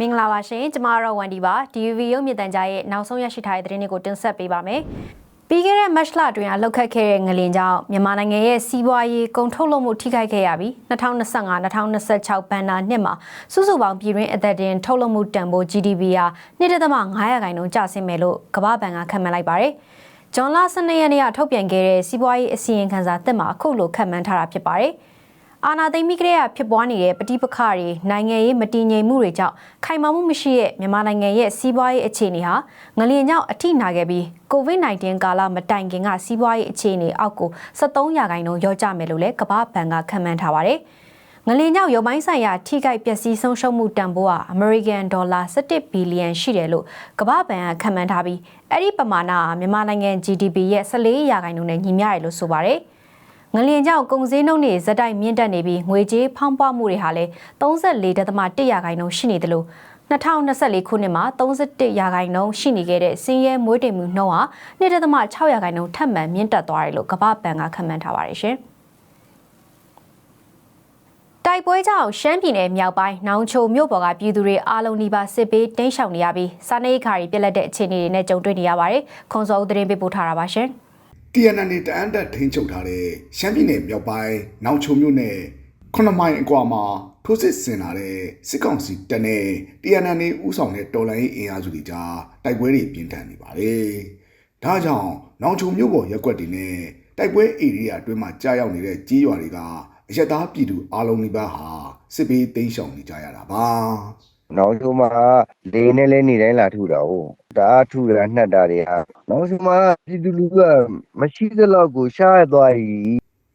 မင်္ဂလာပါရှင်ကျမကတော့ဝန်ဒီပါ DUV ရုပ်မြင့်တန်ကြားရဲ့နောက်ဆုံးရရှိထားတဲ့သတင်းတွေကိုတင်ဆက်ပေးပါမယ်ပြီးခဲ့တဲ့မတ်လအတွင်းကလောက်ခတ်ခဲ့တဲ့ငလင်ကြောင့်မြန်မာနိုင်ငံရဲ့စီးပွားရေးကုန်ထုတ်လုပ်မှုထိခိုက်ခဲ့ရပြီး2025-2026ဘဏ္ဍာနှစ်မှာစုစုပေါင်းပြည်တွင်းအသက်တင်ထုတ်လုပ်မှုတန်ဖိုး GDP ဟာ1.5ရာခိုင်နှုန်းကျဆင်းမယ်လို့ကမ္ဘာ့ဘဏ်ကခန့်မှန်းလိုက်ပါတယ်။ဂျွန်လ12ရက်နေ့ကထုတ်ပြန်ခဲ့တဲ့စီးပွားရေးအစီရင်ခံစာသစ်မှာအခုလိုခန့်မှန်းထားတာဖြစ်ပါတယ်။ အာနာသိမ့်မိကလေးကဖြစ်ပွားနေတဲ့ပဋိပက္ခတွေနိုင်ငံရေးမတည်ငြိမ်မှုတွေကြောင့်ခိုင်မာမှုမရှိတဲ့မြန်မာနိုင်ငံရဲ့စီးပွားရေးအခြေအနေဟာငလျင်ကြောင့်အထိနာခဲ့ပြီး COVID-19 ကာလမတိုင်ခင်ကစီးပွားရေးအခြေအနေအောက်ကို73ရာခိုင်နှုန်းရောကျမယ်လို့လည်းကမ္ဘာ့ဘဏ်ကခန့်မှန်းထားပါတယ်။ငလင်ကြောင့်ရုပ်ပိုင်းဆိုင်ရာထိခိုက်ပျက်စီးဆုံးရှုံးမှုတန်ဖိုးဟာအမေရိကန်ဒေါ်လာ17ဘီလီယံရှိတယ်လို့ကမ္ဘာ့ဘဏ်ကခန့်မှန်းထားပြီးအဲ့ဒီပမာဏဟာမြန်မာနိုင်ငံ GDP ရဲ့14ရာခိုင်နှုန်းနဲ့ညီမျှတယ်လို့ဆိုပါတယ်။ ငလျင်ကြောင့်ကုန်စည်နှုန်းတွေဇက်တိုက်မြင့်တက်နေပြီးငွေကြေးဖောင်းပွားမှုတွေဟာလည်း34.1ရာခိုင်နှုန်းရှိနေတယ်လို့2024ခုနှစ်မှာ31ရာခိုင်နှုန်းရှိနေခဲ့တဲ့စင်းရဲမွေးတိမ်မှုနှုန်းဟာ2.6ရာခိုင်နှုန်းထပ်မံမြင့်တက်သွားတယ်လို့ကမ္ဘာ့ဘဏ်ကခန့်မှန်းထားပါတယ်ရှင်။တိုက်ပွဲကြောင့်ရှမ်းပြည်နယ်မြောက်ပိုင်းနောင်ချိုမြို့ပေါ်ကပြည်သူတွေအားလုံးဒီပါစစ်ပေးတင်းရှောင်နေရပြီးစားနေခါရီပြက်လက်တဲ့အခြေအနေတွေနဲ့ကြုံတွေ့နေရပါတယ်။ခွန်စောဦးသတင်းပေးပို့ထားတာပါရှင်။ TNN တအန်းတက်ထိန်းချုပ်ထားတဲ့ရှမ်းပြည်နယ်မြောက်ပိုင်းနောင်ချုံမြို့နယ်9မိုင်အကွာမှာထိုးစစ်ဆင်လာတဲ့စစ်ကောင်စီတပ်နဲ့ TNN ဥဆောင်တဲ့တော်လိုင်းအင်အားစုတွေကြားတိုက်ပွဲတွေပြင်းထန်နေပါတယ်။ဒါကြောင့်နောင်ချုံမြို့ပေါ်ရက်ွက်တွေနဲ့တိုက်ပွဲဧရိယာအတွင်းမှာကြားရောက်နေတဲ့ကြီးရွာတွေကအရက်သားပြည်သူအလုံးနီးပါးဟာစစ်ပေးသိမ်းရှောင်နေကြရတာပါ။ နောက်ဆုံးမှာလေနဲ့လဲနေတိုင်းလာထူတာဟုတ်ဒါထူတာနှက်တာတွေဟာနောက်ဆုံးမှာပြည်သူလူထုကမရှိသလောက်ကိုရှားသွားပြီ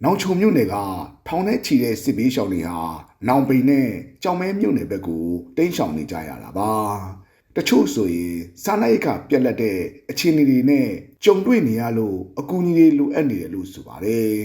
နောင်ချုံမြို့နယ်ကထောင်ထဲချီတဲ့စစ်ဘေးရှောင်တွေဟာနောင်ပိန်နဲ့ကြောင်မဲမြို့နယ်ဘက်ကိုတိမ်းရှောင်နေကြရတာပါတချို့ဆိုရင်စားနပ်ရိက္ခပြက်လက်တဲ့အခြေအနေတွေနဲ့ကြုံတွေ့နေရလို့အကူအညီတွေလိုအပ်နေတယ်လို့ဆိုပါတယ်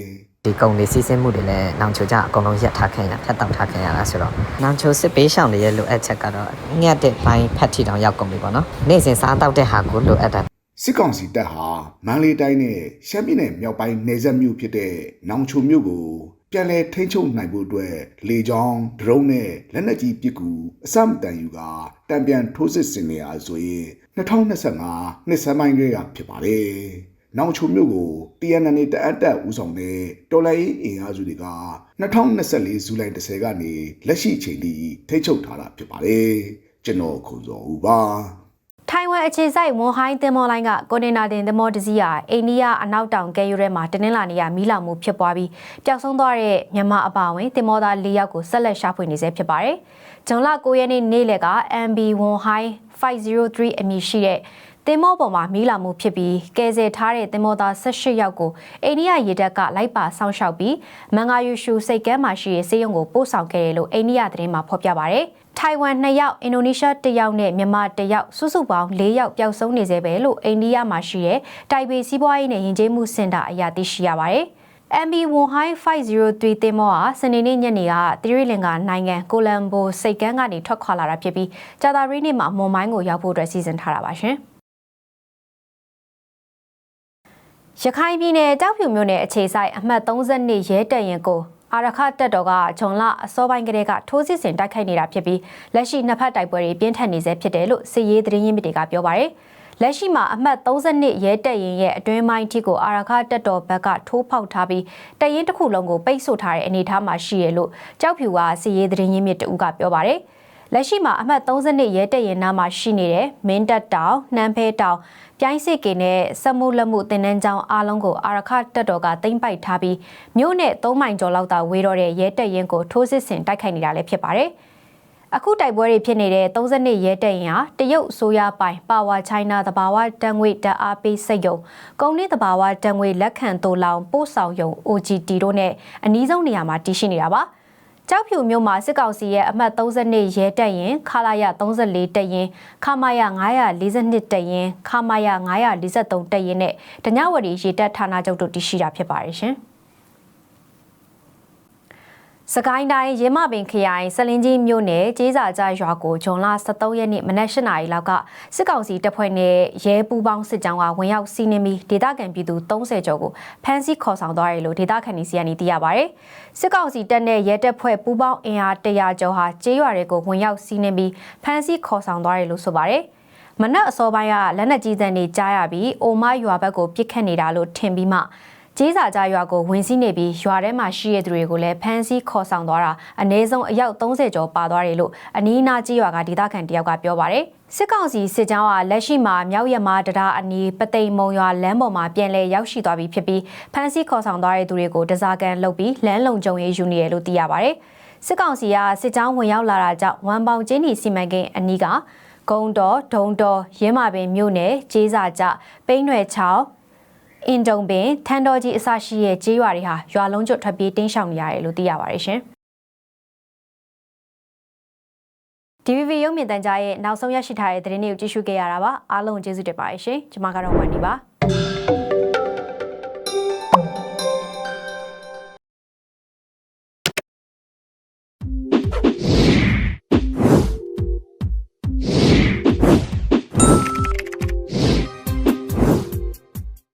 ဒီကုံတွေစီးဆင်းမှုတွေလည်းနောင်ချိုကြအကုန်လုံးရပ်ထားခင်ရဖြတ်တောက်ထားခင်ရတာဆိုတော့နောင်ချိုစစ်ပေးရှောင်တွေရဲ့လိုအပ်ချက်ကတော့ငှက်တဲ့ဘိုင်းဖတ်ထီတောင်ရောက်ကုန်ပြီပေါ့နော်နေ့စဉ်စားတောက်တဲ့ဟာကိုလိုအပ်တာစစ်ကောင်စီတပ်ဟာမန္တလေးတိုင်းနဲ့ရှမ်းပြည်နယ်မြောက်ပိုင်းနယ်စပ်မြို့ဖြစ်တဲ့နောင်ချုံမြို့ကိုပြန်လည်ထိန်းချုပ်နိုင်ဖို့အတွက်လေကြောင်းဒရုန်းနဲ့လက်နက်ကြီးပစ်ကူအစမတန်ယူကတံပြန်ထိုးစစ်ဆင်နေရဆိုရင်2025နှစ်စပိုင်းကဖြစ်ပါတယ်။ နောင်ချုံမြို့ကို TNN တအပ်တက်ဦးဆောင်တဲ့တော်လိုင်းအင်အားစုတွေက2024ဇူလိုင်10ကနေလက်ရှိအချိန်ထိထိန်းချုပ်ထားတာဖြစ်ပါတယ်။ကျွန်တော်ခုံစောဦးပါ။ထိုင်ဝမ်အခြေစိုက်ဝန်ဟိုင်းသင်္ဘောလိုင်းကကွန်တိန်နာတင်သင်္ဘောတစ်စီးဟာအိန္ဒိယအနောက်တောင်ကဲယူထဲမှာတနင်္လာနေ့ကမီးလောင်မှုဖြစ်ပွားပြီးပျောက်ဆုံးသွားတဲ့မြန်မာအပါအဝင်သင်္ဘောသား၄ယောက်ကိုဆက်လက်ရှာဖွေနေဆဲဖြစ်ပါတယ်။ဂျွန်လ9ရက်နေ့နေ့လယ်က MB ဝန်ဟိုင်း503အမည်ရှိတဲ့ တင်မောပေါ်မှာမီးလာမှုဖြစ်ပြီးကယ်ဆယ်ထားတဲ့တင်မောသား18ယောက်ကိုအိန္ဒိယရေတပ်ကလိုက်ပါစောင့်ရှောက်ပြီးမန်ဂါယူရှူစိတ်ကမ်းမှာရှိတဲ့စေယုံကိုပို့ဆောင်ခဲ့တယ်လို့အိန္ဒိယသတင်းမှာဖော်ပြပါဗျ။ထိုင်ဝမ်2ယောက်အင်ဒိုနီးရှား1ယောက်နဲ့မြန်မာ1ယောက်စုစုပေါင်း4ယောက်ပျောက်ဆုံးနေသေးပဲလို့အိန္ဒိယမှာရှိတဲ့တိုင်ပေစီးပွားရေးနဲ့ယဉ်ကျေးမှုစင်တာအရာသိရှိရပါတယ်။ MB 1 503တင်မောဟာစနေနေ့ညနေကသီရိလင်္ကာနိုင်ငံကိုလံဘိုစိတ်ကမ်းကနေထွက်ခွာလာတာဖြစ်ပြီးကြာသပတေးနေ့မှာမွန်မိုင်းကိုရောက်ဖို့အတွက်စီစဉ်ထားတာပါရှင်။ ရခိုင်ပြည်နယ်တောက်ဖြူမြို့နယ်အခြေဆိုင်အမှတ်32ရဲတပ်ရင်ကိုအာရခတက်တော်ကဂျွန်လအစောပိုင်းကတည်းကထိုးစစ်ဆင်တိုက်ခိုက်နေတာဖြစ်ပြီးလက်ရှိနှစ်ဖက်တိုက်ပွဲတွေပြင်းထန်နေဆဲဖြစ်တယ်လို့စစ်ရေးသတင်းရင်းမြစ်တွေကပြောပါရယ်လက်ရှိမှာအမှတ်32ရဲတပ်ရင်ရဲ့အတွင်းပိုင်းထိကိုအာရခတက်တော်ဘက်ကထိုးဖောက်ထားပြီးတပ်ရင်တစ်ခုလုံးကိုပိတ်ဆို့ထားတဲ့အနေအထားမှာရှိရလို့ကြောက်ဖြူကစစ်ရေးသတင်းရင်းမြစ်တဦးကပြောပါရယ် လက်ရှိမှာအမှတ်32ရဲတပ်ရင်နားမှာရှိနေတဲ့မင်းတပ်တောင်နှမ်းဖဲတောင်ပြိုင်းစစ်ကေနဲ့စက်မှုလက်မှုတင်နန်းကျောင်းအားလုံးကိုအာရခတက်တော်ကသိမ့်ပိုက်ထားပြီးမြို့နဲ့၃မိုင်ကျော်လောက်သာဝေးတော့တဲ့ရဲတပ်ရင်ကိုထိုးစစ်ဆင်တိုက်ခိုက်နေတာလည်းဖြစ်ပါတယ်။အခုတိုက်ပွဲတွေဖြစ်နေတဲ့32ရဲတပ်ရင်ဟာတရုတ်အစိုးရပိုင်ပါဝါချိုင်းနာတဘာဝတန်ငွေတပ်အားပေးစိတ်ယုံကုန်နှင့်တဘာဝတန်ငွေလက်ခံတိုးလောင်ပို့ဆောင်ယုံ OGT တို့နဲ့အနည်းဆုံးနေရာမှာတည်ရှိနေတာပါ။ ကြောက်ဖြူမြို့မှာစစ်ကောင်စီရဲ့အမှတ်32ရဲတပ်ရင်ခလာရ34တပ်ရင်ခမာယ942တပ်ရင်ခမာယ943တပ်ရင်နဲ့တညဝရီရေတပ်ဌာနချုပ်တို့တည်ရှိတာဖြစ်ပါတယ်ရှင်။ စကိုင်းတိုင်းရင်းမပင်ခရိုင်စလင်းကြီးမြို့နယ်ကျေးစာကြရွာကိုဂျွန်လ23ရက်နေ့မနက်၈နာရီလောက်ကစစ်ကောင်စီတပ်ဖွဲ့နဲ့ရဲပူးပေါင်းစစ်ကြောင်းကဝင်ရောက်စီးနင်းပြီးဒေသခံပြည်သူ30ကျော်ကိုဖမ်းဆီးခေါ်ဆောင်သွားတယ်လို့ဒေသခံတွေစီကနေသိရပါဗျ။စစ်ကောင်စီတပ်နဲ့ရဲတပ်ဖွဲ့ပူးပေါင်းအင်အား100ကျော်ဟာကျေးရွာတွေကိုဝင်ရောက်စီးနင်းပြီးဖမ်းဆီးခေါ်ဆောင်သွားတယ်လို့ဆိုပါတယ်။မနက်အစောပိုင်းကလက်နက်ကြီးတန်းတွေကြားရပြီးအိုမရွာဘက်ကိုပစ်ခတ်နေတာလို့ထင်ပြီးမှ ကျေးစာကြရွာကိုဝင်စီးနေပြီးရွာထဲမှာရှိရတဲ့သူတွေကိုလည်းဖမ်းဆီးခေါ်ဆောင်သွားတာအနည်းဆုံးအယောက်30ကျော်ပါသွားတယ်လို့အနီးအနားကျေးရွာကဒေသခံတယောက်ကပြောပါတယ်စစ်ကောင်စီစစ်ကြောင်းကလက်ရှိမှာမြောက်ရမာတရားအနီးပသိမ်မုံရွာလမ်းပေါ်မှာပြန်လည်ရောက်ရှိသွားပြီဖြစ်ပြီးဖမ်းဆီးခေါ်ဆောင်သွားတဲ့သူတွေကိုတစားကန်လုပ်ပြီးလမ်းလုံခြုံရေးယူနေတယ်လို့သိရပါတယ်စစ်ကောင်စီကစစ်ကြောင်းဝင်ရောက်လာတာကြောင့်ဝမ်ပေါင်ကျင်းနီစီမံကိန်းအနီးကဂုံတော်ဒုံတော်ရင်းမာပင်မြို့နယ်ကျေးစာကြပိန်းရွယ်ချောင်း အင်တုံပင်ထန်တော်ကြီးအစရှိရဲ့ကျေးရွာတွေဟာရွာလုံးကျွတ်ထွက်ပြေးတင်းရှောင်နေရတယ်လို့သိရပါတယ်ရှင်။ DVB ရုပ်မြင်သံကြားရဲ့နောက်ဆုံးရရှိထားတဲ့သတင်းတွေကိုကြည့်ရှုခဲ့ရတာပါအားလုံးကျေးဇူးတင်ပါတယ်ရှင်ကျွန်မကတော့ဝန်ဒီပါ